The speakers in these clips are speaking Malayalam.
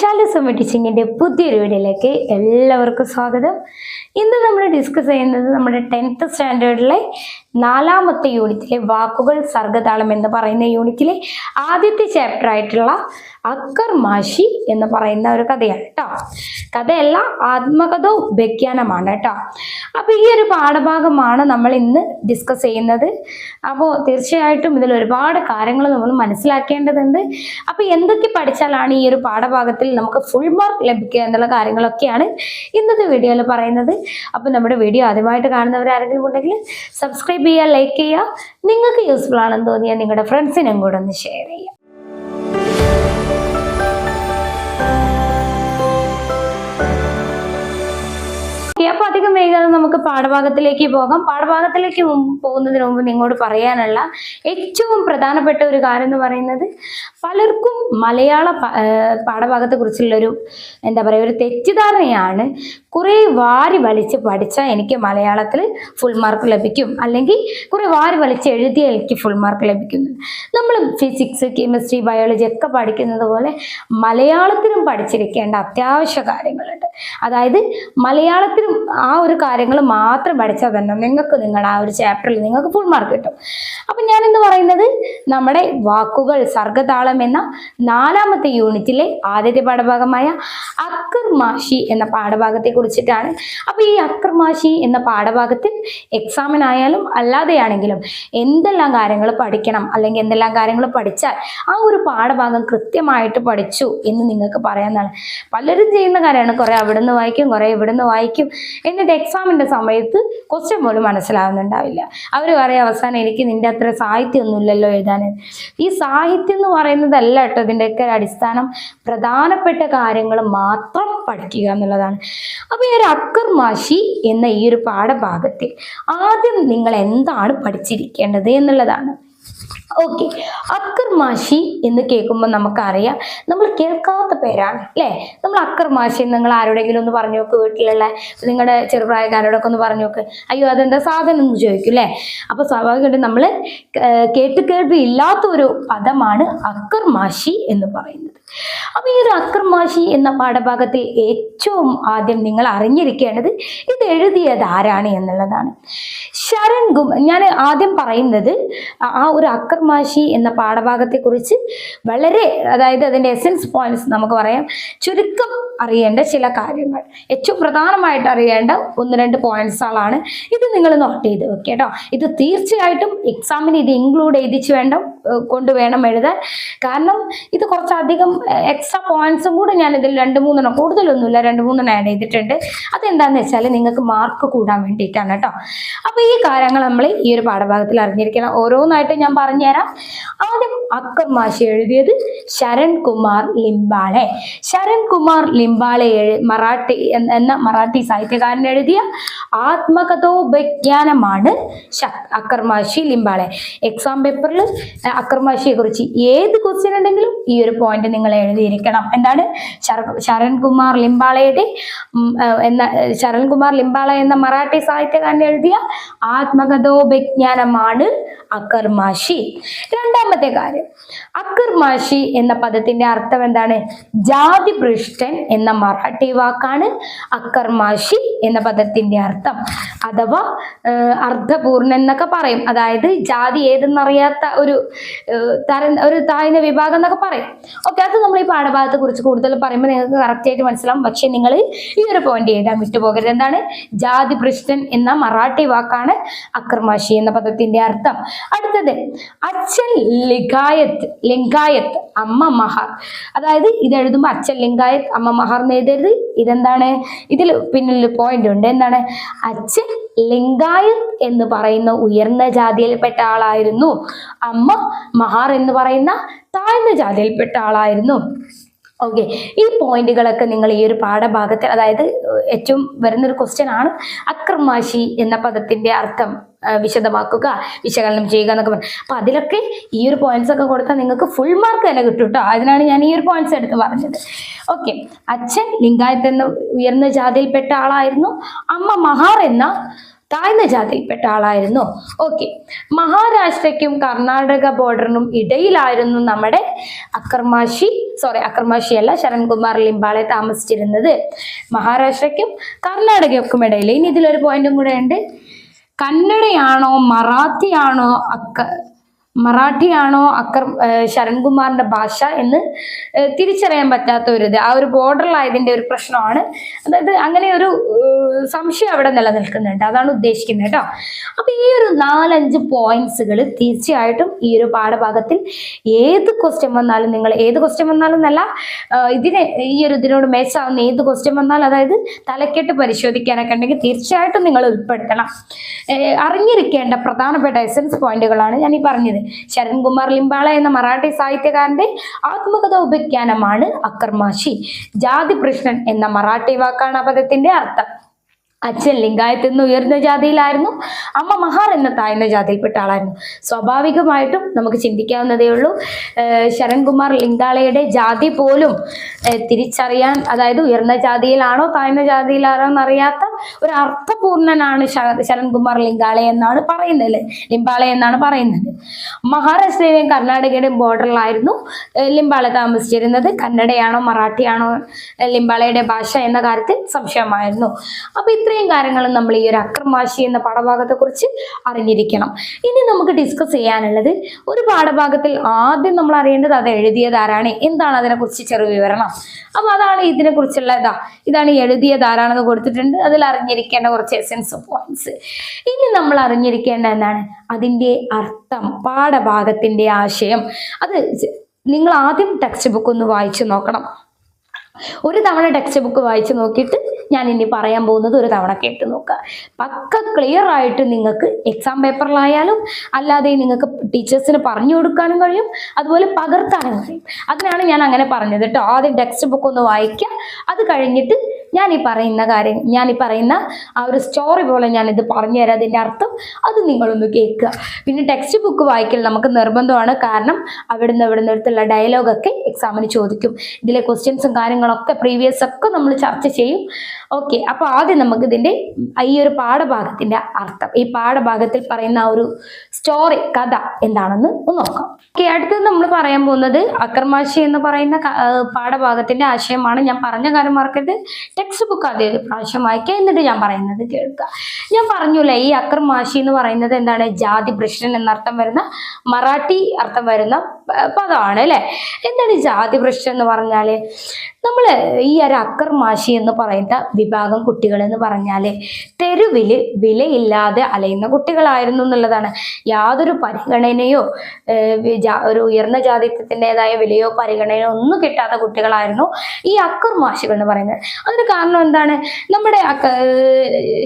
വൈശാല്യ ടീച്ചിങ്ങിന്റെ പുതിയൊരു വീഡിയോയിലേക്ക് എല്ലാവർക്കും സ്വാഗതം. ഇന്ന് നമ്മൾ ഡിസ്കസ് ചെയ്യുന്നത് നമ്മുടെ ടെൻത്ത് സ്റ്റാൻഡേർഡിലെ നാലാമത്തെ യൂണിറ്റിലെ വാക്കുകൾ സർഗതാളം എന്ന് പറയുന്ന യൂണിറ്റിലെ ആദ്യത്തെ ചാപ്റ്റർ ആയിട്ടുള്ള അക്കർ മാഷി എന്ന് പറയുന്ന ഒരു കഥയാണ് കേട്ടോ കഥയല്ല ആത്മകഥ ഉപഖ്യാനമാണ് കേട്ടോ അപ്പോൾ ഈ ഒരു പാഠഭാഗമാണ് നമ്മൾ ഇന്ന് ഡിസ്കസ് ചെയ്യുന്നത്. അപ്പോൾ തീർച്ചയായിട്ടും ഇതിൽ ഒരുപാട് കാര്യങ്ങൾ നമ്മൾ മനസ്സിലാക്കേണ്ടതുണ്ട്. അപ്പോൾ എന്തൊക്കെ പഠിച്ചാലാണ് ഈ ഒരു പാഠഭാഗത്തിൽ നമുക്ക് ഫുൾ മാർക്ക് ലഭിക്കുക എന്നുള്ള കാര്യങ്ങളൊക്കെയാണ് ഇന്നത്തെ വീഡിയോയിൽ പറയുന്നത്. അപ്പോൾ നമ്മുടെ വീഡിയോ ആദ്യമായിട്ട് കാണുന്നവരാരെങ്കിലും ഉണ്ടെങ്കിൽ സബ്സ്ക്രൈബ് ചെയ്യുക ലൈക്ക് ചെയ്യുക. നിങ്ങൾക്ക് യൂസ്ഫുൾ ആണെന്ന് തോന്നിയാൽ നിങ്ങളുടെ ഫ്രണ്ട്സിനും കൂടെ ഒന്ന് ഷെയർ ചെയ്യുക. അപ്പോൾ അധികം വൈകാതെ നമുക്ക് പാഠഭാഗത്തിലേക്ക് പോകാം. പാഠഭാഗത്തിലേക്ക് പോകുന്നതിന് മുമ്പ് നിങ്ങളോട് പറയാനുള്ള ഏറ്റവും പ്രധാനപ്പെട്ട ഒരു കാര്യം എന്ന് പറയുന്നത് പലർക്കും മലയാള പാഠഭാഗത്തെക്കുറിച്ചുള്ള ഒരു എന്താ പറയുക ഒരു തെറ്റിദ്ധാരണയാണ് കുറേ വാരി വലിച്ച് പഠിച്ചാൽ എനിക്ക് മലയാളത്തിൽ ഫുൾ മാർക്ക് ലഭിക്കും. അല്ലെങ്കിൽ കുറേ വാരി വലിച്ച് എഴുതിയാൽ എനിക്ക് ഫുൾ മാർക്ക് ലഭിക്കുന്നു നമ്മൾ ഫിസിക്സ് കെമിസ്ട്രി ബയോളജി ഒക്കെ പഠിക്കുന്നത് പോലെ മലയാളത്തിലും പഠിച്ചിരിക്കേണ്ട അത്യാവശ്യ കാര്യങ്ങളുണ്ട്. അതായത് മലയാളത്തിലും ആ ഒരു കാര്യങ്ങൾ മാത്രം പഠിച്ചാൽ തന്നെ നിങ്ങൾക്ക് നിങ്ങളുടെ ആ ഒരു ചാപ്റ്ററിൽ നിങ്ങൾക്ക് ഫുൾ മാർക്ക് കിട്ടും. അപ്പം എന്ന് പറയുന്നത് നമ്മുടെ വാക്കുകൾ സർഗതാളം എന്ന നാലാമത്തെ യൂണിറ്റിലെ ആദ്യത്തെ പാഠഭാഗമായ അക്കർമാഷി എന്ന പാഠഭാഗത്തെ കുറിച്ചിട്ടാണ്. അപ്പോൾ ഈ അക്കർമാഷി എന്ന പാഠഭാഗത്തിൽ എക്സാമിനായാലും അല്ലാതെയാണെങ്കിലും എന്തെല്ലാം കാര്യങ്ങൾ പഠിക്കണം അല്ലെങ്കിൽ എന്തെല്ലാം കാര്യങ്ങൾ പഠിച്ചാൽ ആ ഒരു പാഠഭാഗം കൃത്യമായിട്ട് പഠിച്ചു എന്ന് നിങ്ങൾക്ക് പറയാമെന്നാണ് പലരും ചെയ്യുന്ന കാര്യമാണ്. കുറേ അവിടെ നിന്ന് വായിക്കും കുറേ ഇവിടെ നിന്ന് വായിക്കും. എന്നിട്ട് എക്സാമിന്റെ സമയത്ത് ക്വസ്റ്റ്യൻ പോലും മനസ്സിലാവുന്നുണ്ടാവില്ല. അവർ പറയും അവസാനം എനിക്ക് നിന്റെ അത്ര സാഹിത്യമൊന്നുമില്ലല്ലോ എഴുതാൻ. ഈ സാഹിത്യം എന്ന് പറയുന്നതല്ല കേട്ടോ ഇതിന്റെയൊക്കെ അടിസ്ഥാനം. പ്രധാനപ്പെട്ട കാര്യങ്ങൾ മാത്രം പഠിക്കുക എന്നുള്ളതാണ്. അപ്പോൾ ഈ ഒരു അക്കർ മാഷി എന്ന ഈ ഒരു പാഠഭാഗത്തിൽ ആദ്യം നിങ്ങൾ എന്താണ് പഠിച്ചിരിക്കേണ്ടത് എന്നുള്ളതാണ്. ഓക്കെ അക്കർമാശി എന്ന് കേൾക്കുമ്പോൾ നമുക്കറിയാം നമ്മൾ കേൾക്കാത്ത പേരാണ് അല്ലേ? നമ്മൾ അക്കർമാശി നിങ്ങൾ ആരോടെങ്കിലും ഒന്ന് പറഞ്ഞു നോക്ക് വീട്ടിലുള്ള നിങ്ങളുടെ ചെറുപ്രായക്കാരോടൊക്കെ ഒന്ന് പറഞ്ഞു നോക്ക്. അയ്യോ അതെന്താ സാധനം എന്ന് ചോദിക്കും അല്ലേ? അപ്പോൾ സ്വാഭാവികമായിട്ടും നമ്മൾ കേട്ട് കേൾവി ഇല്ലാത്ത ഒരു പദമാണ് അക്കർമാശി എന്ന് പറയുന്നത്. അപ്പോൾ ഈ ഒരു അക്രമാശി എന്ന പാഠഭാഗത്തിൽ ഏറ്റവും ആദ്യം നിങ്ങൾ അറിഞ്ഞിരിക്കേണ്ടത് ഇത് എഴുതിയത് ആരാണ് എന്നുള്ളതാണ്. ശരൺ ഗും ഞാൻ ആദ്യം പറയുന്നത് ആ- ഒരു അക്രമാശി എന്ന എന്ന പാഠഭാഗത്തെക്കുറിച്ച് വളരെ അതായത് അതിന്റെ എസൻസ് പോയിന്റ്സ് നമുക്ക് പറയാം. ചുരുക്കം അറിയേണ്ട ചില കാര്യങ്ങൾ. ഏറ്റവും പ്രധാനമായിട്ട് അറിയേണ്ട ഒന്ന് രണ്ട് പോയിന്റ്സുകളാണ് ഇത് നിങ്ങൾ നോട്ട് ചെയ്ത് വെക്കുക കേട്ടോ. ഇത് തീർച്ചയായിട്ടും എക്സാമിന് ഇത് ഇൻക്ലൂഡ് ചെയ്തിച്ച് വേണ്ട കൊണ്ട് വേണം എഴുതാൻ. കാരണം ഇത് കുറച്ചധികം എക്സ്ട്രാ പോയിന്റ്സും കൂടെ ഞാൻ ഇതിൽ രണ്ട് മൂന്നെണ്ണം കൂടുതലൊന്നുമില്ല രണ്ട് മൂന്നെണ്ണം ആഡ് ചെയ്തിട്ടുണ്ട്. അതെന്താണെന്ന് വെച്ചാൽ നിങ്ങൾക്ക് മാർക്ക് കൂടാൻ വേണ്ടിയിട്ടാണ് കേട്ടോ അപ്പോൾ ഈ കാര്യങ്ങൾ നമ്മൾ ഈ ഒരു പാഠഭാഗത്തിൽ അറിഞ്ഞിരിക്കണം. ഓരോന്നായിട്ട് ഞാൻ പറഞ്ഞുതരാം. ആദ്യം അക്കം മാഷി എഴുതിയത് ശരൺ കുമാർ ലിംബാളെ. ശരൺ കുമാർ ലിംബാളെ മറാഠി എന്ന- മറാഠി സാഹിത്യകാരൻ എഴുതിയ ആത്മകഥോപജ്ഞാനമാണ് അക്കർമാഷി അക്കർ മാഷി ലിംബാളെ എക്സാം പേപ്പറിൽ അക്കർ മാഷിയെ കുറിച്ച് ഏത് ക്വസ്റ്റ്യൻ ഉണ്ടെങ്കിലും ഈ ഒരു പോയിന്റ് നിങ്ങൾ എഴുതിയിരിക്കണം. എന്താണ്? ശരൺകുമാർ ശരൺ കുമാർ ലിംബാളയുടെ എന്ന ശരൺകുമാർ ലിംബാള എന്ന മറാഠി സാഹിത്യകാരൻ എഴുതിയ ആത്മകഥോപജ്ഞാനമാണ് അക്കർ മാഷി രണ്ടാമത്തെ കാര്യം. അക്കർമാശി എന്ന പദത്തിന്റെ അർത്ഥം എന്താണ്? ജാതി പൃഷ്ടൻ എന്ന മറാഠി വാക്കാണ് അക്കർമാശി എന്ന പദത്തിന്റെ അർത്ഥം. അഥവാ ആ, അർദ്ധപൂർണൻ എന്നൊക്കെ പറയും. അതായത് ജാതി ഏതെന്നറിയാത്ത ഒരു തരം ഒരു താഴ്ന്ന വിഭാഗം എന്നൊക്കെ പറയും. ഓക്കെ അത് നമ്മൾ ഈ പാഠഭാഗത്തെ കുറിച്ച് കൂടുതൽ പറയുമ്പോൾ നിങ്ങൾക്ക് കറക്റ്റ് ആയിട്ട് മനസ്സിലാവും. പക്ഷെ നിങ്ങൾ ഈ ഒരു പോയിന്റ് എഴുതാൻ വിട്ടുപോകരുത് എന്താണ്? ജാതി പ്രശ്നൻ എന്ന മറാഠി വാക്കാണ് അക്രമാശി എന്ന പദത്തിന്റെ അർത്ഥം. അടുത്തത് അച്ഛൻ ലിഖായത്ത് ലിംഗായത്ത് അമ്മ മഹാർ. അതായത് ഇത് എഴുതുമ്പോൾ അച്ഛൻ ലിംഗായത് അമ്മ മഹാർ എന്ന് എഴുതരുത്. ഇതെന്താണ്? ഇതിൽ പിന്നിൽ പോയിന്റ് ഉണ്ട്. എന്താണ്? അച്ഛൻ ലിംഗായത് എന്ന് പറയുന്ന ഉയർന്ന ജാതിയിൽപ്പെട്ട ആളായിരുന്നു അമ്മ മഹാർ എന്ന് പറയുന്ന താഴ്ന്ന ജാതിയിൽപ്പെട്ട ആളായിരുന്നു. ഓക്കെ ഈ പോയിന്റുകളൊക്കെ നിങ്ങൾ ഈ ഒരു പാഠഭാഗത്തിൽ അതായത് ഏറ്റവും വരുന്നൊരു ക്വസ്റ്റ്യൻ ആണ് അക്രമാശി എന്ന പദത്തിന്റെ അർത്ഥം വിശദമാക്കുക വിശകലനം ചെയ്യുക എന്നൊക്കെ പറഞ്ഞു. അപ്പൊ അതിലൊക്കെ ഈ ഒരു പോയിന്റ്സ് ഒക്കെ കൊടുത്താൽ നിങ്ങൾക്ക് ഫുൾ മാർക്ക് തന്നെ കിട്ടും കേട്ടോ അതിനാണ് ഞാൻ ഈ ഒരു പോയിന്റ്സ് എടുത്ത് പറഞ്ഞത്. ഓക്കെ അച്ഛൻ ലിംഗായത്ത് എന്ന ഉയർന്ന ജാതിയിൽപ്പെട്ട ആളായിരുന്നു. അമ്മ മഹാർ എന്ന താഴ്ന്ന ജാതിയിൽപ്പെട്ട ആളായിരുന്നു. ഓക്കെ മഹാരാഷ്ട്രയ്ക്കും കർണാടക ബോർഡറിനും ഇടയിലായിരുന്നു നമ്മുടെ അക്രമാശി സോറി അക്രമാശി അല്ല ശരൺകുമാർ ലിംബാളെ താമസിച്ചിരുന്നത്. മഹാരാഷ്ട്രയ്ക്കും കർണാടകയ്ക്കും ഇടയിൽ ഇനി ഇതിലൊരു പോയിന്റും കൂടെ ഉണ്ട്. കന്നഡയാണോ മറാത്തിയാണോ അക്ക മറാഠിയാണോ അക്കർ ശരൺകുമാറിന്റെ ഭാഷ എന്ന് തിരിച്ചറിയാൻ പറ്റാത്ത ഒരു ഇത്. ആ ഒരു ബോർഡറിലായതിന്റെ ഒരു പ്രശ്നമാണ്. അതായത് അങ്ങനെ ഒരു സംശയം അവിടെ നിലനിൽക്കുന്നുണ്ട്. അതാണ് ഉദ്ദേശിക്കുന്നത് കേട്ടോ. അപ്പൊ ഈ ഒരു നാലഞ്ച് പോയിന്റ്സുകൾ തീർച്ചയായിട്ടും ഈ ഒരു പാഠഭാഗത്തിൽ ഏത് ക്വസ്റ്റ്യൻ വന്നാലും നിങ്ങൾ ഏത് ക്വസ്റ്റ്യൻ വന്നാലും നല്ല ഇതിനെ ഈ ഒരു ഇതിനോട് മേച്ചാവുന്ന ഏത് ക്വസ്റ്റ്യൻ വന്നാലും അതായത് തലക്കെട്ട് പരിശോധിക്കാനൊക്കെ ഉണ്ടെങ്കിൽ തീർച്ചയായിട്ടും നിങ്ങൾ ഉൾപ്പെടുത്തണം. അറിഞ്ഞിരിക്കേണ്ട പ്രധാനപ്പെട്ട എസൻസ് പോയിന്റുകളാണ് ഞാൻ ഈ പറഞ്ഞത്. ശരൺകുമാർ ലിംബാള എന്ന മറാഠി സാഹിത്യകാരന്റെ ആത്മകഥ ഉപഖ്യാനമാണ് അക്കർമാശി ജാതി പ്രശ്നൻ എന്ന മറാഠി വാക്കാണ് പദത്തിന്റെ അർത്ഥം. അച്ഛൻ ലിംഗായത്ത് എന്ന് ഉയർന്ന ജാതിയിലായിരുന്നു. അമ്മ മഹാർ എന്ന താഴ്ന്ന ജാതിയിൽപ്പെട്ട ആളായിരുന്നു. സ്വാഭാവികമായിട്ടും നമുക്ക് ചിന്തിക്കാവുന്നതേ ഉള്ളൂ. ശരൺകുമാർ ലിംഗാളയുടെ ജാതി പോലും തിരിച്ചറിയാൻ അതായത് ഉയർന്ന ജാതിയിലാണോ താഴ്ന്ന ജാതിയിലാണോ എന്നറിയാത്ത ഒരു അർത്ഥപൂർണനാണ് ശരൺകുമാർ ലിംഗാളെ എന്നാണ് പറയുന്നത്. ലിംബാളെ എന്നാണ് പറയുന്നത്. മഹാരാഷ്ട്രയിലെയും കർണാടകയുടെയും ബോർഡറിലായിരുന്നു ലിംബാള താമസിച്ചിരുന്നത്. കന്നഡയാണോ മറാഠിയാണോ ലിംബാളയുടെ ഭാഷ എന്ന കാര്യത്തിൽ സംശയമായിരുന്നു. അപ്പൊ ഇത്രയും കാര്യങ്ങളും നമ്മൾ ഈ ഒരു അക്രമാശി എന്ന പാഠഭാഗത്തെ കുറിച്ച് അറിഞ്ഞിരിക്കണം. ഇനി നമുക്ക് ഡിസ്കസ് ചെയ്യാനുള്ളത് ഒരു പാഠഭാഗത്തിൽ ആദ്യം നമ്മൾ അറിയേണ്ടത് അത് എഴുതിയത് ആരാണ്? എന്താണ് അതിനെക്കുറിച്ച് ചെറു വിവരണം? അപ്പൊ അതാണ് ഇതിനെ കുറിച്ചുള്ള ഇതാ ഇതാണ് എഴുതിയത് ആരാണെന്ന് കൊടുത്തിട്ടുണ്ട്. അതിൽ അറിഞ്ഞിരിക്കേണ്ട കുറച്ച് എസെൻസ് പോയിന്റ്സ് ഇനി നമ്മൾ അറിഞ്ഞിരിക്കേണ്ട എന്താണ്? അതിന്റെ അർത്ഥം പാഠഭാഗത്തിന്റെ ആശയം. അത് നിങ്ങൾ ആദ്യം ടെക്സ്റ്റ് ബുക്ക് ഒന്ന് വായിച്ചു നോക്കണം. ഒരു തവണ ടെക്സ്റ്റ് ബുക്ക് വായിച്ചു നോക്കിയിട്ട് ഞാൻ ഇനി പറയാൻ പോകുന്നത് ഒരു തവണ കേട്ട് നോക്കുക. പക്ക ക്ലിയർ ആയിട്ട് നിങ്ങൾക്ക് എക്സാം പേപ്പറിലായാലും അല്ലാതെ നിങ്ങൾക്ക് ടീച്ചേഴ്സിന് പറഞ്ഞു കൊടുക്കാനും കഴിയും. അതുപോലെ പകർത്താനും കഴിയും. അതിനാണ് ഞാൻ അങ്ങനെ പറഞ്ഞത് കേട്ടോ. ആദ്യം ടെക്സ്റ്റ് ബുക്ക് ഒന്ന് വായിക്കുക അത് കഴിഞ്ഞിട്ട് ഞാൻ ഈ പറയുന്ന കാര്യം ഞാൻ ഈ പറയുന്ന ആ ഒരു സ്റ്റോറി പോലെ ഞാനിത് പറഞ്ഞു തരാം അതിന്റെ അർത്ഥം. അത് നിങ്ങളൊന്ന് കേൾക്കുക. പിന്നെ ടെക്സ്റ്റ് ബുക്ക് വായിക്കൽ നമുക്ക് നിർബന്ധമാണ്. കാരണം അവിടുന്ന് ഇവിടുന്ന് അടുത്തുള്ള ഡയലോഗൊക്കെ എക്സാമിന് ചോദിക്കും. ഇതിലെ ക്വസ്റ്റ്യൻസും കാര്യങ്ങളൊക്കെ പ്രീവിയസ് ഒക്കെ നമ്മൾ ചർച്ച ചെയ്യും. ഓക്കെ അപ്പോൾ ആദ്യം നമുക്ക് ഇതിന്റെ ഈ ഒരു പാഠഭാഗത്തിന്റെ അർത്ഥം ഈ പാഠഭാഗത്തിൽ പറയുന്ന ഒരു സ്റ്റോറി കഥ എന്താണെന്ന് നോക്കാം. ഓക്കെ അടുത്തത് നമ്മൾ പറയാൻ പോകുന്നത് അക്രമാശി എന്ന് പറയുന്ന പാഠഭാഗത്തിന്റെ ആശയമാണ്. ഞാൻ പറഞ്ഞ കാര്യം മറക്കരുത്. ടെക്സ്റ്റ് ബുക്ക് അതേ പ്രാവശ്യം വായിക്കുക എന്നിട്ട് ഞാൻ പറയുന്നത് കേൾക്കുക. ഞാൻ പറഞ്ഞില്ലേ ഈ അക്രമാശി എന്ന് പറയുന്നത് എന്താണ്? ജാതി ഭ്രഷ്ടൻ എന്നർത്ഥം വരുന്ന മറാഠി അർത്ഥം വരുന്ന പദമാണ് അല്ലെ? എന്താണ് ജാതി ഭ്രഷ്ടൻ എന്ന് പറഞ്ഞാൽ? നമ്മൾ ഈ ഒരു അക്കർമാശി എന്ന് പറയുന്ന വിഭാഗം കുട്ടികൾ എന്ന് തെരുവിൽ വിലയില്ലാതെ അലയുന്ന കുട്ടികളായിരുന്നു എന്നുള്ളതാണ്. യാതൊരു പരിഗണനയോ ഒരു ഉയർന്ന ജാതിത്വത്തിന്റെതായ വിലയോ പരിഗണനയോ ഒന്നും കിട്ടാത്ത കുട്ടികളായിരുന്നു ഈ അക്കർമാശികൾ എന്ന് പറയുന്നത്. അതിന് കാരണം എന്താണ്? നമ്മുടെ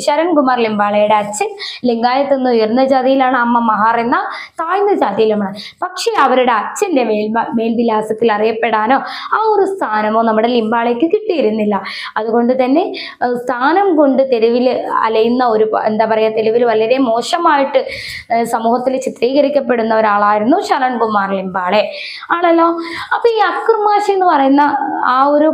ശരൺകുമാർ ലിംബാളയുടെ അച്ഛൻ ലിംഗായത്ത് നിന്ന് ഉയർന്ന ജാതിയിലാണ് അമ്മ മഹാർ എന്ന താഴ്ന്ന ജാതിയിലുമാണ്. പക്ഷേ അവരുടെ അച്ഛന്റെ മേൽ മേൽവിലാസത്തിൽ അറിയപ്പെടാനോ ആ ഒരു സ്ഥാനമോ നമ്മുടെ ലിംബാളയ്ക്ക് കിട്ടിയിരുന്നില്ല. അതുകൊണ്ട് തന്നെ സ്ഥാനം കൊണ്ട് തെരുവിൽ അലയുന്ന ഒരു എന്താ പറയുക തെരുവിൽ വളരെ മോശമായിട്ട് സമൂഹത്തിൽ ചിത്രീകരിക്കപ്പെടുന്ന ഒരാളായിരുന്നു ശരൺകുമാർ ലിംബാളെ. ആണല്ലോ? അപ്പൊ ഈ അക്രമാശി എന്ന് പറയുന്ന ആ ഒരു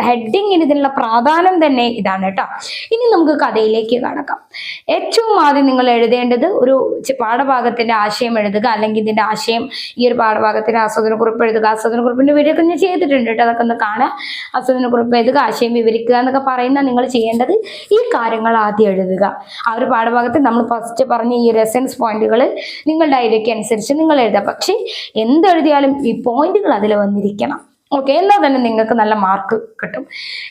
ഹെഡിങ്ങിന് ഇതിനുള്ള പ്രാധാന്യം തന്നെ ഇതാണ് കേട്ടോ. ഇനി നമുക്ക് കഥയിലേക്ക് കടക്കാം. ഏറ്റവും ആദ്യം നിങ്ങൾ എഴുതേണ്ടത് ഒരു പാഠഭാഗത്തിന്റെ ആശയം എഴുതുക അല്ലെങ്കിൽ ഇതിന്റെ ആശയം ഈ ഒരു പാഠഭാഗത്തിന്റെ ആസ്വാദന കുറിപ്പ് എഴുതുക. ആസ്വാദന കുറിപ്പിന്റെ വീഡിയോ ഒക്കെ ഞാൻ ചെയ്തിട്ടുണ്ട് കേട്ടോ. അതൊക്കെ ഒന്ന് കാണുക. ആസ്വാദന കുറിപ്പ് എഴുതുക ആശയം വിവരിക്കുക എന്നൊക്കെ പറയുന്ന നിങ്ങൾ ചെയ്യേണ്ടത് ഈ കാര്യങ്ങൾ ആദ്യം എഴുതുക. ആ ഒരു പാഠഭാഗത്ത് നമ്മൾ ഫസ്റ്റ് പറഞ്ഞ ഈ റെസൻസ് പോയിന്റുകൾ നിങ്ങളുടെ ഐഡിയയ്ക്ക് അനുസരിച്ച് നിങ്ങൾ എഴുതുക. പക്ഷേ എന്തെഴുതിയാലും ഈ പോയിന്റുകൾ അതിൽ വന്നിരിക്കണം. ഓക്കെ എന്നാൽ തന്നെ നിങ്ങൾക്ക് നല്ല മാർക്ക് കിട്ടും.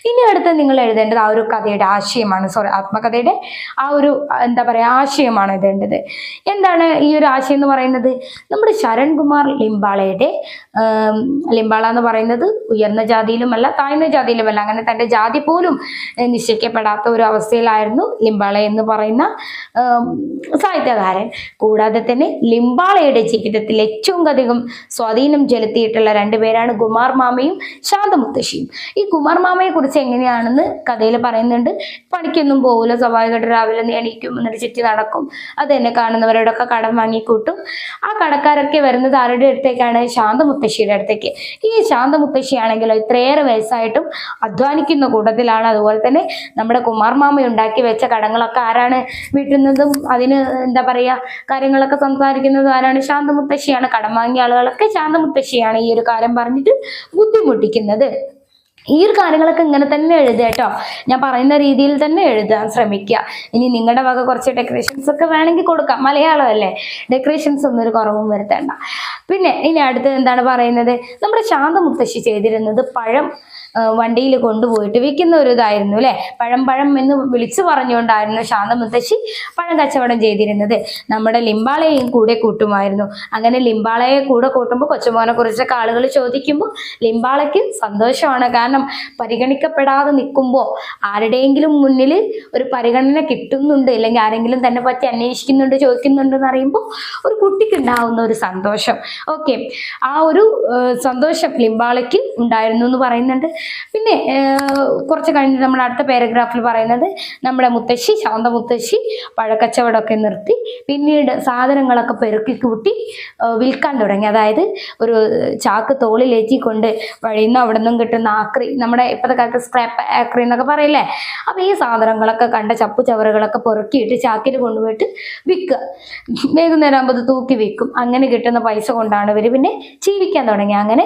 ഇനി അടുത്ത് നിങ്ങൾ എഴുതേണ്ടത് ആ ഒരു കഥയുടെ ആശയമാണ്. സോറി ആത്മകഥയുടെ ആ ഒരു എന്താ പറയുക ആശയമാണ് എഴുതേണ്ടത്. എന്താണ് ഈ ഒരു ആശയം എന്ന് പറയുന്നത്? നമ്മുടെ ശരൺകുമാർ ലിംബാളയുടെ ലിംബാള എന്ന് പറയുന്നത് ഉയർന്ന ജാതിയിലുമല്ല താഴ്ന്ന ജാതിയിലുമല്ല. അങ്ങനെ തന്റെ ജാതി പോലും നിശ്ചയിക്കപ്പെടാത്ത ഒരു അവസ്ഥയിലായിരുന്നു ലിംബാള എന്ന് പറയുന്ന സാഹിത്യകാരൻ. കൂടാതെ തന്നെ ലിംബാളയുടെ ജീവിതത്തിൽ ഏറ്റവും അധികം സ്വാധീനം ചെലുത്തിയിട്ടുള്ള രണ്ടുപേരാണ് കുമാർ കുമാർമാമയും ശാന്തമുത്തശ്ശിയും. ഈ കുമാർ മാമയെ കുറിച്ച് എങ്ങനെയാണെന്ന് കഥയിൽ പറയുന്നുണ്ട്. പണിക്കൊന്നും പോകില്ല സ്വാഭാവികമായിട്ട് രാവിലെ എണീക്കും എന്നിട്ട് ചുറ്റി നടക്കും. അത് തന്നെ കാണുന്നവരോടൊക്കെ കടം വാങ്ങിക്കൂട്ടും. ആ കടക്കാരൊക്കെ വരുന്നത് ആരുടെ അടുത്തേക്കാണ്? ശാന്തമുത്തശ്ശിയുടെ അടുത്തേക്ക്. ഈ ശാന്തമുത്തശ്ശിയാണെങ്കിലോ ഇത്രയേറെ വയസ്സായിട്ടും അധ്വാനിക്കുന്ന കൂട്ടത്തിലാണ്. അതുപോലെ തന്നെ നമ്മുടെ കുമാർമാമ ഉണ്ടാക്കി വെച്ച കടങ്ങളൊക്കെ ആരാണ് വീട്ടുന്നതും? അതിന് എന്താ പറയുക കാര്യങ്ങളൊക്കെ സംസാരിക്കുന്നതും ആരാണ്? ശാന്തമുത്തശ്ശിയാണ് കടം വാങ്ങിയ ആളുകളൊക്കെ ശാന്തമുത്തശ്ശിയാണ് ഈ ഒരു കാര്യം പറഞ്ഞിട്ട് ബുദ്ധിമുട്ടിക്കുന്നത്. ഈ ഒരു കാര്യങ്ങളൊക്കെ ഇങ്ങനെ തന്നെ എഴുതുക കേട്ടോ. ഞാൻ പറയുന്ന രീതിയിൽ തന്നെ എഴുതാൻ ശ്രമിക്കുക. ഇനി നിങ്ങളുടെ വക കുറച്ച് ഡെക്കറേഷൻസ് ഒക്കെ വേണമെങ്കിൽ കൊടുക്കാം. മലയാളമല്ലേ ഡെക്കറേഷൻസ് ഒന്നും ഒരു കുറവും വരുത്തേണ്ട. പിന്നെ ഇനി അടുത്തത് എന്താണ് പറയുന്നത്? നമ്മുടെ ശാന്തമുത്തശ്ശി ചെയ്തിരുന്നത് പഴം. വണ്ടിയിൽ കൊണ്ടുപോയിട്ട് വിൽക്കുന്ന ഒരു ഇതായിരുന്നു അല്ലെ? പഴം പഴം എന്ന് വിളിച്ചു പറഞ്ഞുകൊണ്ടായിരുന്നു ശാന്തമുത്തശ്ശി പഴം കച്ചവടം ചെയ്തിരുന്നത്. നമ്മുടെ ലിംബാളയെയും കൂടെ കൂട്ടുമായിരുന്നു. അങ്ങനെ ലിംബാളയെ കൂടെ കൂട്ടുമ്പോൾ കൊച്ചുമോനെ കുറിച്ചൊക്കെ ആളുകൾ ചോദിക്കുമ്പോൾ ലിംബാളയ്ക്ക് സന്തോഷമാണ്. കാരണം പരിഗണിക്കപ്പെടാതെ നിൽക്കുമ്പോൾ ആരുടെയെങ്കിലും മുന്നിൽ ഒരു പരിഗണന കിട്ടുന്നുണ്ട് അല്ലെങ്കിൽ ആരെങ്കിലും തന്നെ പറ്റി അന്വേഷിക്കുന്നുണ്ട് ചോദിക്കുന്നുണ്ട് എന്ന് അറിയുമ്പോൾ ഒരു കുട്ടിക്ക് ഉണ്ടാവുന്ന ഒരു സന്തോഷം. ഓക്കെ. ആ ഒരു സന്തോഷം ലിംബാളയ്ക്ക് ഉണ്ടായിരുന്നു എന്ന് പറയുന്നുണ്ട്. പിന്നെ കുറച്ച് കഴിഞ്ഞ് നമ്മൾ അടുത്ത പാരഗ്രാഫിൽ പറയുന്നത് നമ്മുടെ മുത്തശ്ശി ശാന്ത മുത്തശ്ശി പഴക്കച്ചവടമൊക്കെ നിർത്തി പിന്നീട് സാധനങ്ങളൊക്കെ പെരുക്കി കൂട്ടി വിൽക്കാൻ തുടങ്ങി. അതായത് ഒരു ചാക്ക് തോളിലേറ്റിക്കൊണ്ട് വഴിയിൽ നിന്നും അവിടെ നിന്നും കിട്ടുന്ന ആക്രി നമ്മുടെ ഇപ്പോഴത്തെ കാലത്ത് സ്ക്രാപ്പ് ആക്രി എന്നൊക്കെ പറയില്ലേ? അപ്പം ഈ സാധനങ്ങളൊക്കെ കണ്ട ചപ്പു ചവറുകളൊക്കെ പെറുക്കിയിട്ട് ചാക്കിൽ കൊണ്ടുപോയിട്ട് വിൽക്കുക. വൈകുന്നേരം ആകുമ്പോൾ തൂക്കി വിൽക്കും. അങ്ങനെ കിട്ടുന്ന പൈസ കൊണ്ടാണ് ഇവർ പിന്നെ ജീവിക്കാൻ തുടങ്ങി അങ്ങനെ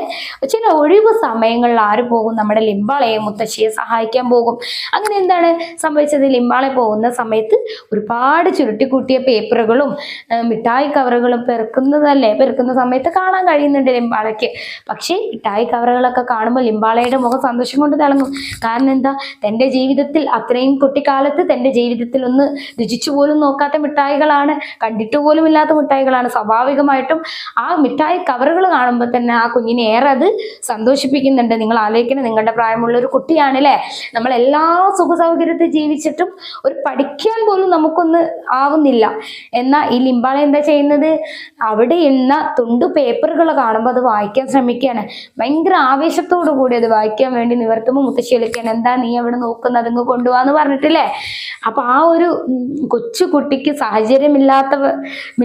ചില ഒഴിവ് സമയങ്ങളിൽ ആര് പോകും നമ്മുടെ ലിംബാളയെ മുത്തശ്ശിയെ സഹായിക്കാൻ പോകും. അങ്ങനെ എന്താണ് സംഭവിച്ചത്? ലിംബാളെ പോകുന്ന സമയത്ത് ഒരുപാട് ചുരുട്ടിക്കൂട്ടിയ പേപ്പറുകളും മിഠായി കവറുകളും പെറുക്കുന്നതല്ലേ? പെറുക്കുന്ന സമയത്ത് കാണാൻ കഴിയുന്നുണ്ട് ലിംബാളയ്ക്ക്. പക്ഷേ മിഠായി കവറുകളൊക്കെ കാണുമ്പോൾ ലിംബാളയുടെ മുഖം സന്തോഷം കൊണ്ട് തിളങ്ങും. കാരണം എന്താ? തന്റെ ജീവിതത്തിൽ അത്രയും കുട്ടിക്കാലത്ത് തന്റെ ജീവിതത്തിൽ ഒന്ന് രുചിച്ചു പോലും നോക്കാത്ത മിഠായികളാണ് കണ്ടിട്ട് പോലും ഇല്ലാത്ത മിഠായികളാണ്. സ്വാഭാവികമായിട്ടും ആ മിഠായി കവറുകൾ കാണുമ്പോൾ തന്നെ ആ കുഞ്ഞിനെ ഏറെ അത് സന്തോഷിപ്പിക്കുന്നുണ്ട്. നിങ്ങൾ ആലോചിക്കണം നിങ്ങളുടെ പ്രായമുള്ള ഒരു കുട്ടിയാണ് അല്ലേ നമ്മൾ എല്ലാ സുഖ സൗകര്യത്തിൽ ജീവിച്ചിട്ടും ഒരു പഠിക്കാൻ പോലും നമുക്കൊന്ന് ആവുന്നില്ല. എന്നാൽ ഈ ലിംബാള എന്താ ചെയ്യുന്നത്? അവിടെ ഇന്ന തുണ്ടു പേപ്പറുകൾ കാണുമ്പോൾ അത് വായിക്കാൻ ശ്രമിക്കുകയാണ്. ഭയങ്കര ആവേശത്തോടു കൂടി അത് വായിക്കാൻ വേണ്ടി നിവർത്തുമ്പോൾ മുത്തശ്ശി എന്താ നീ അവിടെ നോക്കുന്നത്? അങ്ങ് കൊണ്ടുപോകാന്ന് പറഞ്ഞിട്ടില്ലേ? അപ്പൊ ആ ഒരു കൊച്ചു കുട്ടിക്ക് സാഹചര്യമില്ലാത്തവ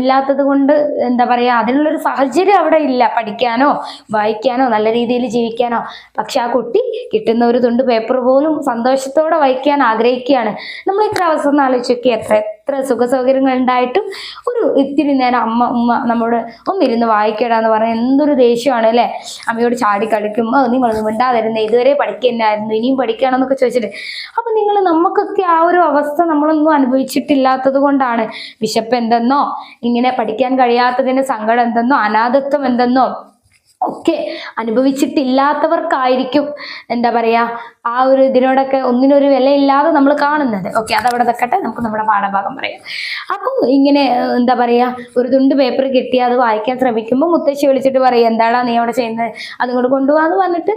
ഇല്ലാത്തത് കൊണ്ട് എന്താ പറയാ അതിനുള്ളൊരു സാഹചര്യം അവിടെ ഇല്ല. പഠിക്കാനോ വായിക്കാനോ നല്ല രീതിയിൽ ജീവിക്കാനോ. പക്ഷെ ആ കുട്ടി കിട്ടുന്ന ഒരു തുണ്ട് പേപ്പർ പോലും സന്തോഷത്തോടെ വായിക്കാൻ ആഗ്രഹിക്കുകയാണ്. നമ്മൾ ഇത്ര അവസരം നോക്കി എത്ര എത്ര സുഖ സൗകര്യങ്ങൾ ഉണ്ടായിട്ടും ഒരു ഇത്തിരി നേരം അമ്മ ഉമ്മ നമ്മോട് ഒന്നിരുന്ന് വായിക്കടാന്ന് പറഞ്ഞ എന്തൊരു ദേഷ്യമാണ് അല്ലേ? അമ്മയോട് ചാടി കളിക്കും അത് നിങ്ങളൊന്നും മിണ്ടാതിരുന്നേ ഇതുവരെ പഠിക്കുന്നതായിരുന്നു ഇനിയും പഠിക്കണമെന്നൊക്കെ ചോദിച്ചിട്ട്. അപ്പൊ നിങ്ങൾ നമുക്കൊക്കെ ആ ഒരു അവസ്ഥ നമ്മളൊന്നും അനുഭവിച്ചിട്ടില്ലാത്തത് കൊണ്ടാണ്. വിശപ്പ് എന്തെന്നോ ഇങ്ങനെ പഠിക്കാൻ കഴിയാത്തതിന്റെ സങ്കടം എന്തെന്നോ അനാഥത്വം എന്തെന്നോ ഒക്കെ അനുഭവിച്ചിട്ടില്ലാത്തവർക്കായിരിക്കും. എന്താ പറയാ ആ ഒരു ഇതിനോടൊക്കെ ഒന്നിനൊരു വിലയില്ലാതെ നമ്മൾ കാണുന്നത്. ഓക്കെ അതവിടെ നിൽക്കട്ടെ നമുക്ക് നമ്മുടെ പാഠഭാഗം പറയാം. അപ്പോൾ ഇങ്ങനെ എന്താ പറയാ ഒരു തുണ്ട് പേപ്പർ കിട്ടി അത് വായിക്കാൻ ശ്രമിക്കുമ്പോൾ മുത്തശ്ശി വിളിച്ചിട്ട് പറയും എന്താടാ നീ അവിടെ ചെയ്യുന്നത്? അതും കൂടെ കൊണ്ടുപോകാന്ന് പറഞ്ഞിട്ട്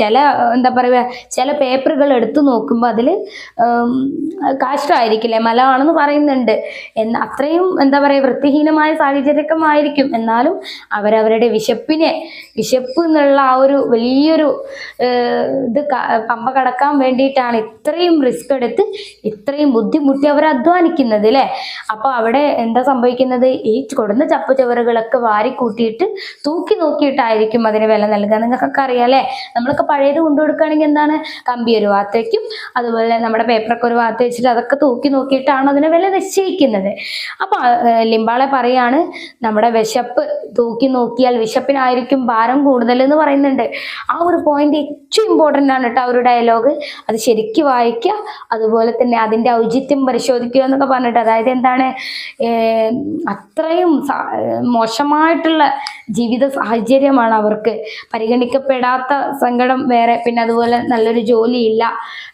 ചില എന്താ പറയുക ചില പേപ്പറുകൾ എടുത്തു നോക്കുമ്പോൾ അതിൽ കാഷ്ടമായിരിക്കില്ലേ മലമാണെന്ന് പറയുന്നുണ്ട്. എന്ന അത്രയും എന്താ പറയുക വൃത്തിഹീനമായ സാഹചര്യമൊക്കെ ആയിരിക്കും എന്നാലും അവരവരുടെ വിശപ്പിനെ വിശപ്പ് എന്നുള്ള ആ ഒരു വലിയൊരു ഇത് പമ്പ കടക്കാൻ വേണ്ടിയിട്ടാണ് ഇത്രയും റിസ്ക് എടുത്ത് ഇത്രയും ബുദ്ധിമുട്ടി അവർ അധ്വാനിക്കുന്നത് അല്ലേ അപ്പോൾ അവിടെ എന്താ സംഭവിക്കുന്നത്? ഈ കൊടുന്ന ചപ്പ് ചവറുകളൊക്കെ വാരി കൂട്ടിയിട്ട് തൂക്കി നോക്കിയിട്ടായിരിക്കും അതിന് വില നൽകുക. നിങ്ങൾക്കൊക്കെ അറിയാം അല്ലേ നമ്മളൊക്കെ പഴയത് കൊണ്ടു കൊടുക്കുകയാണെങ്കിൽ എന്താണ്? കമ്പി ഒരു ഭാഗത്ത് വയ്ക്കും അതുപോലെ നമ്മുടെ പേപ്പറൊക്കെ ഒരു ഭാഗത്ത് വെച്ചിട്ട് അതൊക്കെ തൂക്കി നോക്കിയിട്ടാണ് അതിന് വില നിശ്ചയിക്കുന്നത്. അപ്പോൾ ലിംബാളെ പറയാണ് നമ്മുടെ വിശപ്പ് തൂക്കി നോക്കിയാൽ വിശപ്പിനായിരിക്കും ഭാരം കൂടുതൽ എന്ന് പറയുന്നുണ്ട്. ആ ഒരു പോയിന്റ് ഏറ്റവും ഇമ്പോർട്ടന്റ് ആണ് കേട്ടോ ആ ഒരു ഡയലോഗ് അത് ശരിക്കും വായിക്കുക അതുപോലെ തന്നെ അതിന്റെ ഔചിത്യം പരിശോധിക്കുക എന്നൊക്കെ പറഞ്ഞിട്ട്. അതായത് എന്താണ് അത്രയും മോശമായിട്ടുള്ള ജീവിത സാഹചര്യമാണ് അവർക്ക്. പരിഗണിക്കപ്പെടാത്ത സങ്കടം വേറെ പിന്നെ അതുപോലെ നല്ലൊരു ജോലിയില്ല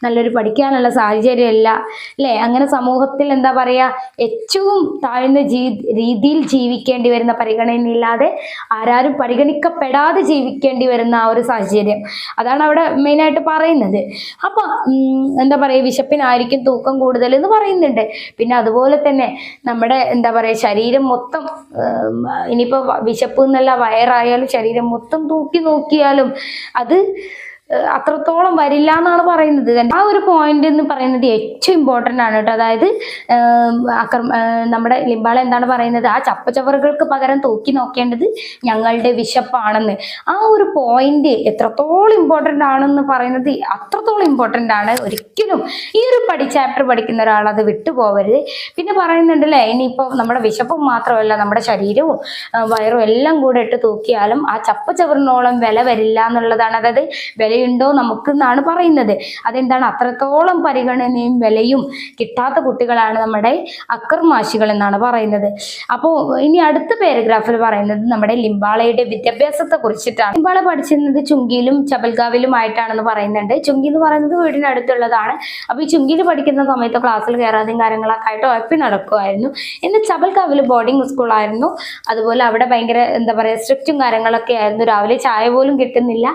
നല്ലൊരു പഠിക്കാനുള്ള സാഹചര്യമില്ല അല്ലേ? അങ്ങനെ സമൂഹത്തിൽ എന്താ പറയുക ഏറ്റവും താഴ്ന്ന രീതിയിൽ ജീവിക്കേണ്ടി വരുന്ന പരിഗണനയില്ലാതെ ആരാരും പരിഗണിക്കാൻ എടുക്കപ്പെടാതെ ജീവിക്കേണ്ടി വരുന്ന ആ ഒരു സാഹചര്യം. അതാണ് അവിടെ മെയിനായിട്ട് പറയുന്നത്. അപ്പൊ എന്താ പറയുക വിശപ്പിനായിരിക്കും തൂക്കം കൂടുതൽ എന്ന് പറയുന്നുണ്ട്. പിന്നെ അതുപോലെ തന്നെ നമ്മുടെ എന്താ പറയുക ശരീരം മൊത്തം ഇനിയിപ്പോൾ ഇനിയിപ്പോ വിശപ്പ് എന്നല്ല വയറായാലും ശരീരം മൊത്തം തൂക്കി നോക്കിയാലും അത് അത്രത്തോളം വരില്ല എന്നാണ് പറയുന്നത്. ആ ഒരു പോയിന്റ് എന്ന് പറയുന്നത് ഏറ്റവും ഇമ്പോർട്ടന്റ് ആണ് കേട്ടോ. അതായത് അക്രമ നമ്മുടെ ലിംബാള എന്താണ് പറയുന്നത്? ആ ചപ്പച്ചവറുകൾക്ക് പകരം തൂക്കി നോക്കേണ്ടത് ഞങ്ങളുടെ വിശപ്പാണെന്ന്. ആ ഒരു പോയിന്റ് എത്രത്തോളം ഇമ്പോർട്ടന്റ് ആണെന്ന് പറയുന്നത് അത്രത്തോളം ഇമ്പോർട്ടന്റ് ആണ്. ഒരിക്കലും ഈ ഒരു പഠി ചാപ്റ്റർ പഠിക്കുന്ന ഒരാൾ അത് വിട്ടുപോകരുത് പിന്നെ പറയുന്നുണ്ടല്ലേ ഇനിയിപ്പോൾ നമ്മുടെ വിശപ്പും മാത്രമല്ല നമ്മുടെ ശരീരവും വയറും എല്ലാം കൂടെ ഇട്ട് തൂക്കിയാലും ആ ചപ്പച്ചവറിനോളം വില വരില്ല എന്നുള്ളതാണ്. അതായത് വിലയുണ്ടോ നമുക്ക് എന്നാണ് പറയുന്നത്. അതെന്താണ്? അത്രത്തോളം പരിഗണനയും വിലയും കിട്ടാത്ത കുട്ടികളാണ് നമ്മുടെ അക്രമാശികൾ എന്നാണ് പറയുന്നത്. അപ്പോൾ ഇനി അടുത്ത പാരഗ്രാഫിൽ പറയുന്നത് നമ്മുടെ ലിംബാളയുടെ വിദ്യാഭ്യാസത്തെ കുറിച്ചിട്ടാണ്. ലിംബാള പഠിച്ചിരുന്നത് ചുങ്കിയിലും ചബൽഗാവിലുമായിട്ടാണെന്ന് പറയുന്നുണ്ട്. ചുങ്കി എന്ന് പറയുന്നത് വീടിനടുത്തുള്ളതാണ് അപ്പോൾ ഈ ചുങ്കിയിൽ പഠിക്കുന്ന സമയത്ത് ക്ലാസ്സിൽ കയറാതെയും കാര്യങ്ങളൊക്കെ ആയിട്ട് ഉറപ്പി നടക്കുമായിരുന്നു. ഇന്ന് ചബൽഗാവിൽ ബോർഡിംഗ് സ്കൂളായിരുന്നു അതുപോലെ അവിടെ ഭയങ്കര എന്താ പറയുക സ്ട്രിക്റ്റും കാര്യങ്ങളൊക്കെ ആയിരുന്നു. രാവിലെ ചായ പോലും കിട്ടുന്നില്ല.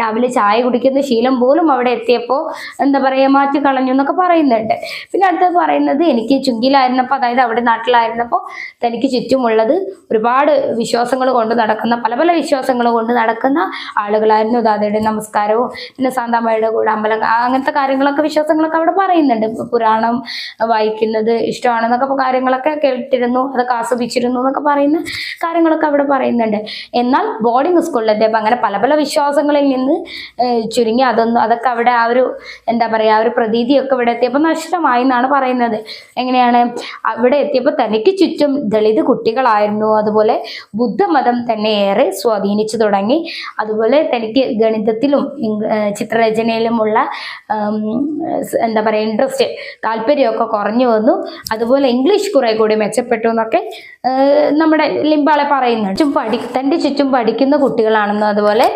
രാവിലെ ചായ കുടിക്കുന്ന ശീലം പോലും അവിടെ എത്തിയപ്പോൾ എന്താ പറയുക മാറ്റി കളഞ്ഞു എന്നൊക്കെ പറയുന്നുണ്ട്. പിന്നെ അടുത്തത് പറയുന്നത് എനിക്ക് ചുങ്കിയിലായിരുന്നപ്പോൾ അതായത് അവിടെ നാട്ടിലായിരുന്നപ്പോൾ തനിക്ക് ചുറ്റുമുള്ളത് ഒരുപാട് വിശ്വാസങ്ങൾ കൊണ്ട് നടക്കുന്ന പല പല വിശ്വാസങ്ങൾ കൊണ്ട് നടക്കുന്ന ആളുകളായിരുന്നു. ദാദയുടെ നമസ്കാരവും പിന്നെ സാന്താമ്മയുടെ കൂടെ അമ്പലം അങ്ങനത്തെ കാര്യങ്ങളൊക്കെ വിശ്വാസങ്ങളൊക്കെ അവിടെ പറയുന്നുണ്ട്. പുരാണം വായിക്കുന്നത് ഇഷ്ടമാണെന്നൊക്കെ കാര്യങ്ങളൊക്കെ കേട്ടിരുന്നു അതൊക്കെ ആസ്വദിച്ചിരുന്നു എന്നൊക്കെ പറയുന്ന കാര്യങ്ങളൊക്കെ അവിടെ പറയുന്നുണ്ട്. എന്നാൽ ബോർഡിംഗ് അദ്ദേഹം അങ്ങനെ പല പല വിശ്വാസങ്ങളിൽ നിന്ന് ചുരുങ്ങി അതൊന്നും അതൊക്കെ അവിടെ ആ ഒരു എന്താ പറയുക ആ ഒരു പ്രതീതിയൊക്കെ ഇവിടെ എത്തിയപ്പോൾ നഷ്ടമായി എന്നാണ് പറയുന്നത്. എങ്ങനെയാണ്? അവിടെ എത്തിയപ്പോൾ തനിക്ക് ചുറ്റും ദളിത് കുട്ടികളായിരുന്നു. അതുപോലെ ബുദ്ധമതം തന്നെ ഏറെ സ്വാധീനിച്ചു തുടങ്ങി. അതുപോലെ തനിക്ക് ഗണിതത്തിലും ചിത്രരചനയിലുമുള്ള എന്താ പറയുക ഇൻട്രസ്റ്റ് താല്പര്യമൊക്കെ കുറഞ്ഞു വന്നു. അതുപോലെ ഇംഗ്ലീഷ് കുറെ കൂടി മെച്ചപ്പെട്ടു എന്നൊക്കെ നമ്മുടെ ലിംബാളെ പറയുന്നുണ്ട്. ചുറ്റും പഠി തന്റെ ചുറ്റും പഠിക്കുന്ന കുട്ടികളാണെന്നും അതുപോലെ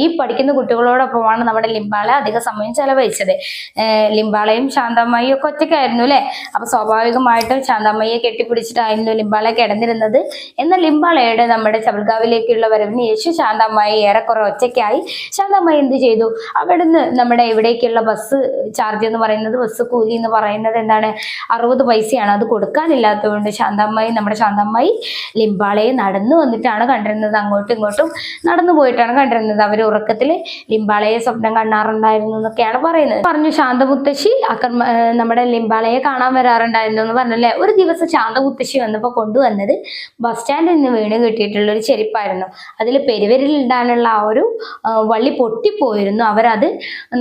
ഈ പഠിക്കുന്ന കുട്ടികളോടൊപ്പമാണ് നമ്മുടെ ലിംബാള അധിക സമയം ചെലവഴിച്ചത്. ലിംബാളയും ശാന്തമ്മയും ഒക്കെ ഒറ്റയ്ക്കായിരുന്നു അല്ലേ അപ്പൊ സ്വാഭാവികമായിട്ടും ശാന്തമ്മയെ കെട്ടിപ്പിടിച്ചിട്ടായിരുന്നു ലിംബാള കിടന്നിരുന്നത്. എന്നാൽ ലിംബാളയുടെ നമ്മുടെ ചവൽഗാവിലേക്കുള്ള വരവിന് ശേഷം ശാന്തമ്മയെ ഏറെക്കുറെ ഒറ്റയ്ക്കായി. ശാന്തമ്മ എന്ത് ചെയ്തു? അവിടുന്ന് നമ്മുടെ ഇവിടേക്കുള്ള ബസ് ചാർജ് എന്ന് പറയുന്നത് ബസ് കൂലി എന്ന് പറയുന്നത് എന്താണ്? അറുപത് പൈസയാണ്. അത് കൊടുക്കാനില്ലാത്തതുകൊണ്ട് ശാന്തമ്മയും നമ്മുടെ ശാന്തമ്മയും ലിംബാളയെ നടന്നു വന്നിട്ടാണ് കണ്ടിരുന്നത്. അങ്ങോട്ടും ഇങ്ങോട്ടും നടന്നു പോയിട്ടാണ് കണ്ടിരുന്നത്. അവർ ഉറക്കത്തിൽ ലിംബാളയെ സ്വപ്നം കാണാറുണ്ടായിരുന്നു എന്നൊക്കെയാണ് പറയുന്നത്. പറഞ്ഞു ശാന്തമുത്തശ്ശി ഏഹ് നമ്മുടെ ലിംബാളയെ കാണാൻ വരാറുണ്ടായിരുന്നു എന്ന് പറഞ്ഞല്ലേ? ഒരു ദിവസം ശാന്തമുത്തശ്ശി വന്നപ്പോൾ കൊണ്ടുവന്നത് ബസ് സ്റ്റാൻഡിൽ നിന്ന് വീണ് കിട്ടിയിട്ടുള്ള ഒരു ചെരുപ്പായിരുന്നു. അതിൽ പെരുവരിൽ ഇടാനുള്ള ആ ഒരു വള്ളി പൊട്ടിപ്പോയിരുന്നു. അവരത്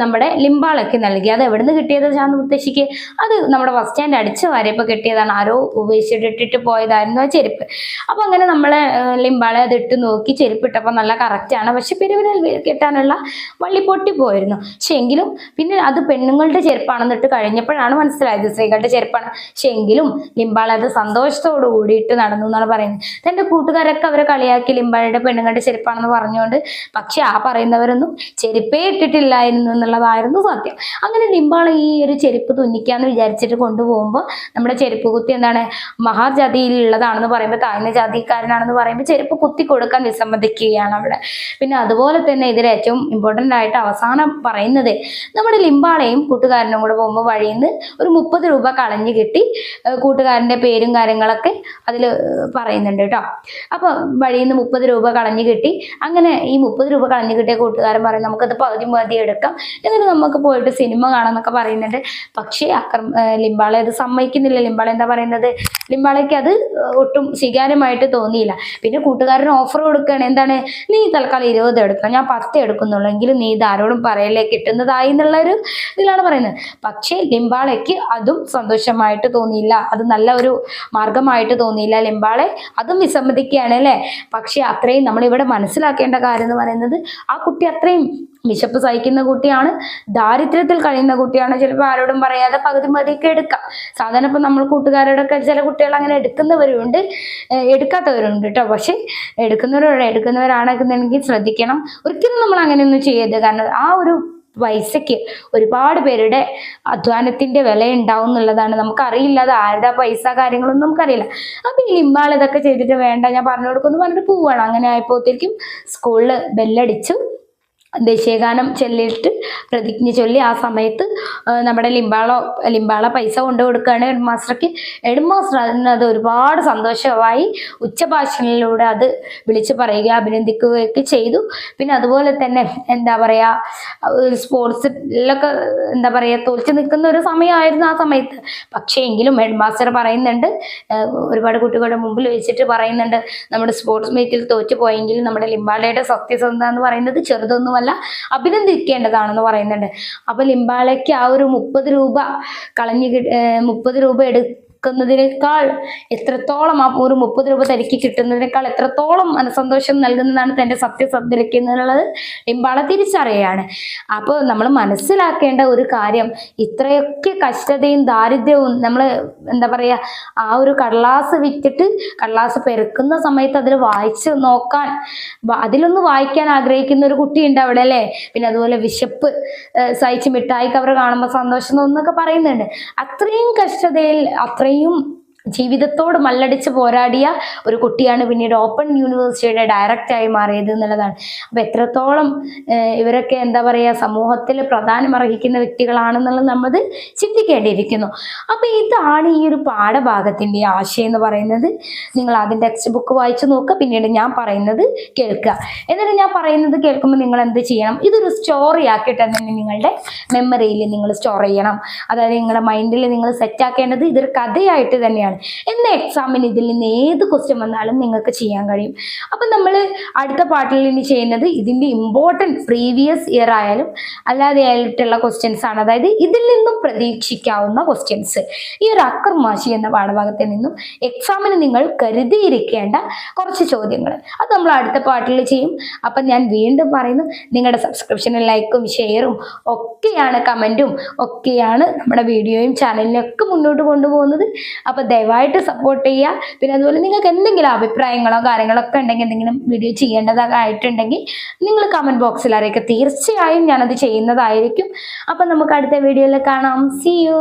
നമ്മുടെ ലിംബാളയ്ക്ക് നൽകി. അത് എവിടുന്ന് കിട്ടിയത് ശാന്തമുത്തശ്ശിക്ക്? അത് നമ്മുടെ ബസ് സ്റ്റാൻഡ് അടിച്ച വാരിയപ്പോൾ കിട്ടിയതാണ്. ആരോ ഉപയോഗിച്ചിട്ടിട്ട് പോയതായിരുന്നു ആ ചെരുപ്പ്. അപ്പൊ അങ്ങനെ നമ്മളെ ലിംബാളെ അത് ഇട്ട് നോക്കി ചെരുപ്പ് ഇട്ടപ്പോൾ നല്ല കറക്റ്റാണ്. പക്ഷെ പെരുവിരൽ കെട്ടാനുള്ള വള്ളി പൊട്ടിപ്പോയിരുന്നു. പക്ഷെ എങ്കിലും പിന്നെ അത് പെണ്ണുങ്ങളുടെ ചെരുപ്പാണെന്നിട്ട് കഴിഞ്ഞപ്പോഴാണ് മനസ്സിലായത് സ്ത്രീകളുടെ ചെരുപ്പാണ്. പക്ഷെ എങ്കിലും ലിംബാള അത് സന്തോഷത്തോടു കൂടിയിട്ട് നടന്നു എന്നാണ് പറയുന്നത്. തന്റെ കൂട്ടുകാരൊക്കെ അവരെ കളിയാക്കി ലിംബാളയുടെ പെണ്ണുങ്ങളുടെ ചെരുപ്പാണെന്ന് പറഞ്ഞുകൊണ്ട് പക്ഷെ ആ പറയുന്നവരൊന്നും ചെരുപ്പേ ഇട്ടിട്ടില്ലായിരുന്നു എന്നുള്ളതായിരുന്നു സത്യം. അങ്ങനെ ലിംബാള ഈ ഒരു ചെരുപ്പ് തുന്നിക്കാന്ന് വിചാരിച്ചിട്ട് കൊണ്ടുപോകുമ്പോൾ നമ്മുടെ ചെരുപ്പ് കുത്തി എന്താണ് മഹാജാതിയിലുള്ളതാണെന്ന് പറയുമ്പോൾ താഴ്ന്ന ജാതിക്കാരനാണെന്ന് പറയുമ്പോൾ ചെരുപ്പ് കുത്തി കൊടുക്കാൻ വിസമ്മതിക്കുകയാണ് അവിടെ. പിന്നെ അതുപോലെ തന്നെ ഇതിൽ ഏറ്റവും ഇമ്പോർട്ടന്റ് ആയിട്ട് അവസാനം പറയുന്നത്. നമ്മുടെ ലിംബാളയും കൂട്ടുകാരനും കൂടെ പോകുമ്പോൾ വഴിയിൽ നിന്ന് ഒരു മുപ്പത് രൂപ കളഞ്ഞു കിട്ടി. കൂട്ടുകാരന്റെ പേരും കാര്യങ്ങളൊക്കെ അതിൽ പറയുന്നുണ്ട് കേട്ടോ. അപ്പോൾ വഴിയിൽ നിന്ന് മുപ്പത് രൂപ കളഞ്ഞു കിട്ടി. അങ്ങനെ ഈ മുപ്പത് രൂപ കളഞ്ഞു കിട്ടിയ കൂട്ടുകാരൻ പറയും നമുക്കത് പകുതി മതി എടുക്കാം. എന്നിട്ട് നമുക്ക് പോയിട്ട് സിനിമ കാണാമെന്നൊക്കെ പറയുന്നുണ്ട്. പക്ഷേ അക്രമ ലിംബാള അത് സമ്മതിക്കുന്നില്ല. ലിംബാള എന്താ പറയുന്നത്? ലിംബാളയ്ക്ക് അത് ഒട്ടും സ്വീകാര്യമായിട്ട് തോന്നിയില്ല. പിന്നെ കൂട്ടുകാരൻ ഓഫർ കൊടുക്കുകയാണ്. എന്താണ്? നീ തൽക്കാലം ഇരുപത് എടുക്കാം ഞാൻ പത്ത് എടുക്കുന്നുള്ളൂ. എങ്കിലും ഇത് ആരോടും പറയല്ലേ കിട്ടുന്നതായി എന്നുള്ള ഒരു ഇതിലാണ് പറയുന്നത്. പക്ഷേ ലിംബാളയ്ക്ക് അതും സന്തോഷമായിട്ട് തോന്നിയില്ല. അത് നല്ല ഒരു മാർഗമായിട്ട് തോന്നിയില്ല ലിംബാളെ. അതും വിസമ്മതിക്കുകയാണ് അല്ലേ? പക്ഷെ അത്രയും നമ്മളിവിടെ മനസ്സിലാക്കേണ്ട കാര്യം എന്ന് പറയുന്നത് ആ കുട്ടി അത്രയും വിശപ്പ് സഹിക്കുന്ന കുട്ടിയാണ് ദാരിദ്ര്യത്തിൽ കഴിയുന്ന കുട്ടിയാണ്. ചിലപ്പോൾ ആരോടും പറയാതെ പകുതി മതിയൊക്കെ എടുക്കാം. സാധാരണ ഇപ്പം നമ്മൾ കൂട്ടുകാരോടൊക്കെ ചില കുട്ടികൾ അങ്ങനെ എടുക്കുന്നവരുണ്ട്. എടുക്കാത്തവരുണ്ട് കേട്ടോ. പക്ഷെ എടുക്കുന്നവരോട് എടുക്കുന്നവരാണെന്നുണ്ടെങ്കിൽ ശ്രദ്ധിക്കണം. ഒരിക്കലും നമ്മൾ അങ്ങനെയൊന്നും ചെയ്യരുത്. കാരണം ആ ഒരു പൈസയ്ക്ക് ഒരുപാട് പേരുടെ അധ്വാനത്തിന്റെ വില ഉണ്ടാവും എന്നുള്ളതാണ്. നമുക്കറിയില്ല അത് ആരുടെ പൈസ കാര്യങ്ങളൊന്നും നമുക്കറിയില്ല. അപ്പൊ ഈ ഇമ്മാൾ ഇതൊക്കെ ചെയ്തിട്ട് വേണ്ട ഞാൻ പറഞ്ഞു കൊടുക്കുമെന്ന് പറഞ്ഞിട്ട് പോവാണ് അങ്ങനെ ആയപ്പോഴത്തേക്കും സ്കൂളിൽ ബെല്ലടിച്ചു. ദേശീയഗാനം ചൊല്ലിയിട്ട് പ്രതിജ്ഞ ചൊല്ലി ആ സമയത്ത് നമ്മുടെ ലിംബാളോ ലിംബാള പൈസ കൊണ്ടു കൊടുക്കുകയാണ് ഹെഡ് മാസ്റ്റർക്ക് ഹെഡ് മാസ്റ്റർ അതിന് അത് ഒരുപാട് സന്തോഷമായി ഉച്ചഭാഷണിലൂടെ അത് വിളിച്ചു പറയുക അഭിനന്ദിക്കുകയൊക്കെ ചെയ്തു. പിന്നെ അതുപോലെ തന്നെ എന്താ പറയുക സ്പോർട്സിലൊക്കെ എന്താ പറയുക തോൽച്ചു നിൽക്കുന്ന ഒരു സമയമായിരുന്നു ആ സമയത്ത്. പക്ഷേ എങ്കിലും ഹെഡ് മാസ്റ്റർ പറയുന്നുണ്ട് ഒരുപാട് കുട്ടികളുടെ മുമ്പിൽ വെച്ചിട്ട് പറയുന്നുണ്ട് നമ്മുടെ സ്പോർട്സ് മീറ്റിൽ തോറ്റു പോയെങ്കിലും നമ്മുടെ ലിംബാളയുടെ സത്യസന്ധത എന്ന് പറയുന്നത് ചെറുതൊന്നുമല്ല അഭിനന്ദിക്കേണ്ടതാണെന്ന് പറയുന്നുണ്ട്. അപ്പൊ ലിംബാളയ്ക്ക് ആ ഒരു മുപ്പത് രൂപ കളഞ്ഞു മുപ്പത് രൂപ എടുക്കുന്നതിനേക്കാൾ എത്രത്തോളം ആ ഒരു മുപ്പത് രൂപ തനിക്ക് കിട്ടുന്നതിനേക്കാൾ എത്രത്തോളം മനസന്തോഷം നൽകുന്നതാണ് തന്റെ സത്യസന്ധതയ്ക്ക് എന്നുള്ളത് തിരിച്ചറിയുകയാണ് അപ്പോൾ നമ്മൾ മനസ്സിലാക്കേണ്ട ഒരു കാര്യം ഇത്രയൊക്കെ കഷ്ടതയും ദാരിദ്ര്യവും നമ്മൾ എന്താ പറയുക ആ ഒരു കടലാസ് വിറ്റിട്ട് കടലാസ് പെരുക്കുന്ന സമയത്ത് അതിൽ വായിച്ച് നോക്കാൻ അതിലൊന്ന് വായിക്കാൻ ആഗ്രഹിക്കുന്ന ഒരു കുട്ടിയുണ്ട് അവിടെ അല്ലേ? പിന്നെ അതുപോലെ വിശപ്പ് സഹിച്ച് മിഠായി കവർ കാണുമ്പോൾ സന്തോഷം എന്നൊക്കെ പറയുന്നുണ്ട്. അത്രയും കഷ്ടതയിൽ അത്രയും അത്രയും ജീവിതത്തോട് മല്ലടിച്ച് പോരാടിയ ഒരു കുട്ടിയാണ് പിന്നീട് ഓപ്പൺ യൂണിവേഴ്സിറ്റിയുടെ ഡയറക്റ്റായി മാറിയത് എന്നുള്ളതാണ്. അപ്പോൾ എത്രത്തോളം ഇവരൊക്കെ എന്താ പറയുക സമൂഹത്തിൽ പ്രാധാന്യം അർഹിക്കുന്ന വ്യക്തികളാണെന്നുള്ളത് നമ്മൾ ചിന്തിക്കേണ്ടിയിരിക്കുന്നു. അപ്പോൾ ഇതാണ് ഈ ഒരു പാഠഭാഗത്തിന്റെ ആശയം എന്ന് പറയുന്നത്. നിങ്ങൾ ആദ്യം ടെക്സ്റ്റ് ബുക്ക് വായിച്ചു നോക്കുക പിന്നീട് ഞാൻ പറയുന്നത് കേൾക്കുക. എന്നിട്ട് ഞാൻ പറയുന്നത് കേൾക്കുമ്പോൾ നിങ്ങൾ എന്ത് ചെയ്യണം? ഇതൊരു സ്റ്റോറി ആക്കിയിട്ട് തന്നെ നിങ്ങളുടെ മെമ്മറിയിൽ നിങ്ങൾ സ്റ്റോർ ചെയ്യണം. അതായത് നിങ്ങളുടെ മൈൻഡിൽ നിങ്ങൾ സെറ്റ് ആക്കേണ്ടത് ഇതൊരു കഥയായിട്ട് തന്നെയാണ്. എന്ന എക്സാമിന് ഇതിൽ നിന്ന് ഏത് ക്വസ്റ്റ്യൻ വന്നാലും നിങ്ങൾക്ക് ചെയ്യാൻ കഴിയും. അപ്പം നമ്മൾ അടുത്ത പാട്ടിൽ ഇനി ചെയ്യുന്നത് ഇതിന്റെ ഇമ്പോർട്ടന്റ് പ്രീവിയസ് ഇയർ ആയാലും അല്ലാതെ ആയിട്ടുള്ള ക്വസ്റ്റ്യൻസ് ആണ്. അതായത് ഇതിൽ നിന്നും പ്രതീക്ഷിക്കാവുന്ന ക്വസ്റ്റ്യൻസ് ഈ ഒരു അക്രമാശി എന്ന പാഠഭാഗത്തിൽ നിന്നും എക്സാമിന് നിങ്ങൾ കരുതിയിരിക്കേണ്ട കുറച്ച് ചോദ്യങ്ങൾ. അത് നമ്മൾ അടുത്ത പാട്ടിൽ ചെയ്യും. അപ്പം ഞാൻ വീണ്ടും പറയുന്നു നിങ്ങളുടെ സബ്സ്ക്രിപ്ഷനും ലൈക്കും ഷെയറും ഒക്കെയാണ് കമന്റും ഒക്കെയാണ് നമ്മുടെ വീഡിയോയും ചാനലിനൊക്കെ മുന്നോട്ട് കൊണ്ടുപോകുന്നത്. അപ്പോൾ ദയവായിട്ട് സപ്പോർട്ട് ചെയ്യുക. പിന്നെ അതുപോലെ നിങ്ങൾക്ക് എന്തെങ്കിലും അഭിപ്രായങ്ങളോ കാര്യങ്ങളോ ഒക്കെ ഉണ്ടെങ്കിൽ എന്തെങ്കിലും വീഡിയോ ചെയ്യേണ്ടതായിട്ടുണ്ടെങ്കിൽ നിങ്ങൾ കമന്റ് ബോക്സിൽ അറിയിക്കുക. തീർച്ചയായും ഞാനത് ചെയ്യുന്നതായിരിക്കും. അപ്പം നമുക്ക് അടുത്ത വീഡിയോയിൽ കാണാം. C U